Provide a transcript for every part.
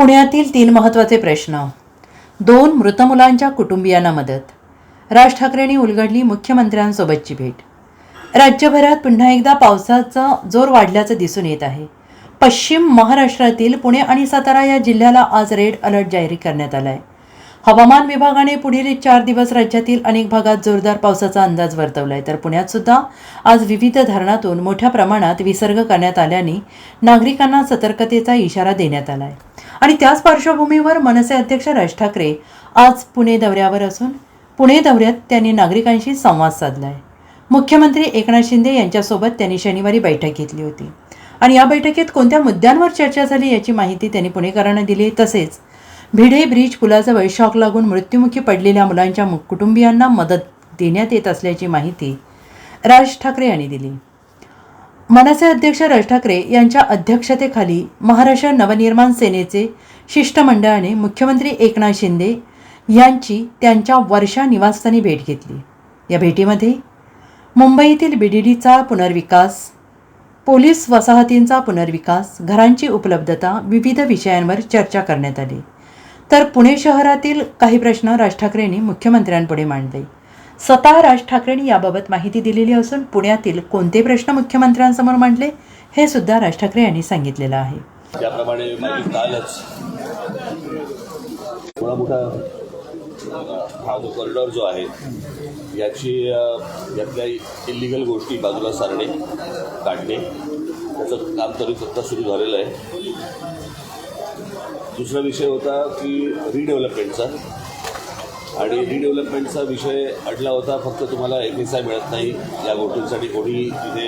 पुण्यातील तीन महत्त्वाचे प्रश्न. दोन मृत मुलांच्या कुटुंबियांना मदत. राज ठाकरेंनी उलगडली मुख्यमंत्र्यांसोबतची भेट. राज्यभरात पुन्हा एकदा पावसाचा जोर वाढल्याचं दिसून येत आहे. पश्चिम महाराष्ट्रातील पुणे आणि सातारा या जिल्ह्याला आज रेड अलर्ट जाहीर करण्यात आला आहे हवामान विभागाने पुढील चार दिवस राज्यातील अनेक भागात जोरदार पावसाचा अंदाज वर्तवला आहे तर पुण्यात सुद्धा आज विविध धरणातून मोठ्या प्रमाणात विसर्ग करण्यात आल्याने नागरिकांना सतर्कतेचा इशारा देण्यात आला आहे आणि त्याच पार्श्वभूमीवर मनसे अध्यक्ष राज ठाकरे आज पुणे दौऱ्यावर असून पुणे दौऱ्यात त्यांनी नागरिकांशी संवाद साधला आहे मुख्यमंत्री एकनाथ शिंदे यांच्यासोबत त्यांनी शनिवारी बैठक घेतली होती. आणि या बैठकीत कोणत्या मुद्द्यांवर चर्चा झाली याची माहिती त्यांनी पुणेकरांना दिली. तसेच भिडे ब्रिज पुलाजवळ शॉक लागून मृत्युमुखी पडलेल्या मुलांच्या कुटुंबियांना मदत देण्यात येत असल्याची माहिती राज ठाकरे यांनी दिली. मनसे अध्यक्ष राज ठाकरे यांच्या अध्यक्षतेखाली महाराष्ट्र नवनिर्माण सेनेचे शिष्टमंडळाने मुख्यमंत्री एकनाथ शिंदे यांची त्यांच्या वर्षा निवासस्थानी भेट घेतली. या भेटीमध्ये मुंबईतील बीडीडीचा पुनर्विकास पोलीस वसाहतींचा पुनर्विकास घरांची उपलब्धता विविध विषयांवर चर्चा करण्यात आली. तर पुणे शहरातील काही प्रश्न राज ठाकरेंनी मुख्यमंत्र्यांपुढे मांडले. स्वतः राज ठाकरेंनी याबाबत माहिती दिलेली असून पुण्यातील कोणते प्रश्न मुख्यमंत्र्यांसमोर मांडले हे सुद्धा राज ठाकरे यांनी सांगितलेलं आहे. त्याप्रमाणे थोडा मोठा हा जो कॉरिडॉर जो आहे याची यातल्या इलिगल गोष्टी बाजूला सारणे काढणे त्याचं काम तरी सत्ता सुरू झालेलं आहे. दुसरा विषय होता की रिडेव्हलपमेंटचा आणि रिडेव्हलपमेंटचा विषय अडला होता फक्त तुम्हाला एम एस आय मिळत नाही. या गोष्टींसाठी कोणी तिथे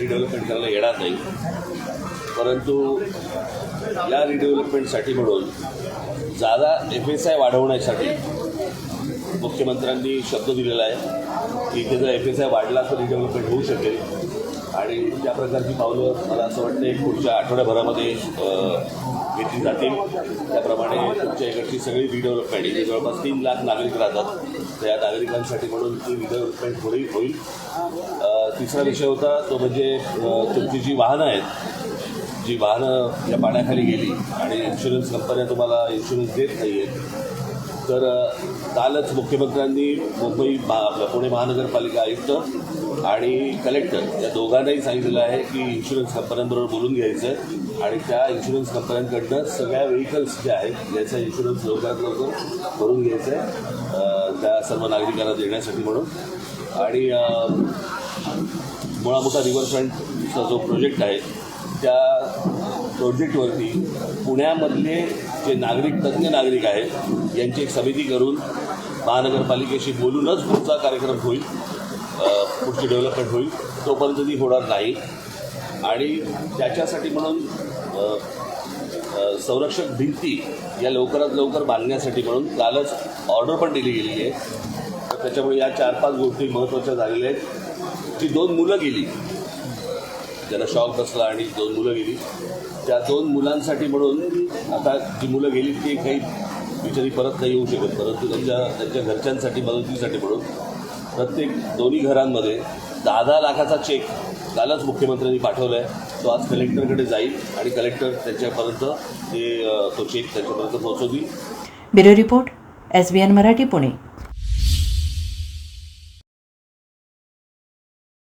रिडेव्हलपमेंट करायला येणार नाही. परंतु या रिडेव्हलपमेंटसाठी म्हणून जादा एफ एस आय वाढवण्यासाठी मुख्यमंत्र्यांनी शब्द दिलेला आहे की इथे जर एफ एस आय वाढला तर डेव्हलपमेंट होऊ शकेल. आणि त्या प्रकारची पावलं मला असं वाटतं पुढच्या आठवड्याभरामध्ये घेतली जातील. त्याप्रमाणे तुमच्या इकडची सगळी रिडेव्हलपमेंट इथे जवळपास तीन लाख नागरिक राहतात. तर या नागरिकांसाठी म्हणून ती रिडेव्हलपमेंट थोडी होईल. तिसरा विषय होता तो म्हणजे तुमची जी वाहनं आहेत जी वाहनं या पाण्याखाली गेली आणि इन्शुरन्स कंपन्या तुम्हाला इन्शुरन्स देत नाही आहेत तर कालच मुख्यमंत्र्यांनी मुंबई महा आपलं पुणे महानगरपालिका आयुक्त आणि कलेक्टर या दोघांनाही सांगितलेलं आहे की इन्शुरन्स कंपन्यांबरोबर बोलून घ्यायचं आहे आणि त्या इन्शुरन्स कंपन्यांकडनं सगळ्या व्हेकल्स ज्या आहेत ज्याचा इन्शुरन्स लवकरात लवकर करून घ्यायचं आहे त्या सर्व नागरिकांना देण्यासाठी म्हणून. आणि मुळामुठा रिव्हरफ्रंटचा जो प्रोजेक्ट आहे त्या प्रोजेक्टवरती पुण्यामधले जे नागरिक तज्ज्ञ नागरिक आहेत यांची एक समिती करून महानगरपालिकेशी बोलूनच पुढचा कार्यक्रम होईल पुढची डेव्हलपमेंट होईल तोपर्यंत ती होणार नाही. आणि त्याच्यासाठी म्हणून संरक्षक भिंती या लवकरात लवकर बांधण्यासाठी म्हणून कालच ऑर्डर पण दिली गेलेली आहे. तर त्याच्यामुळे या चार पाच गोष्टी महत्त्वाच्या झालेल्या आहेत. जी दोन मुलं गेली. ज्यांना शॉक बसला आणि दोन मुलं गेली. त्या दोन मुलांसाठी म्हणून आता जी मुलं गेली ती काही बिचारी परत नाही येऊ शकत. परंतु त्यांच्या त्यांच्या घरच्यांसाठी मदतीसाठी म्हणून प्रत्येक दोन्ही घरांमध्ये दहा दहा लाखाचा चेक कालच मुख्यमंत्र्यांनी पाठवला आहे तो आज कलेक्टरकडे जाईल आणि कलेक्टर त्यांच्यापर्यंत ते तो चेक त्यांच्यापर्यंत पोहोचवतील. Bureau report S B N Marathi Pune.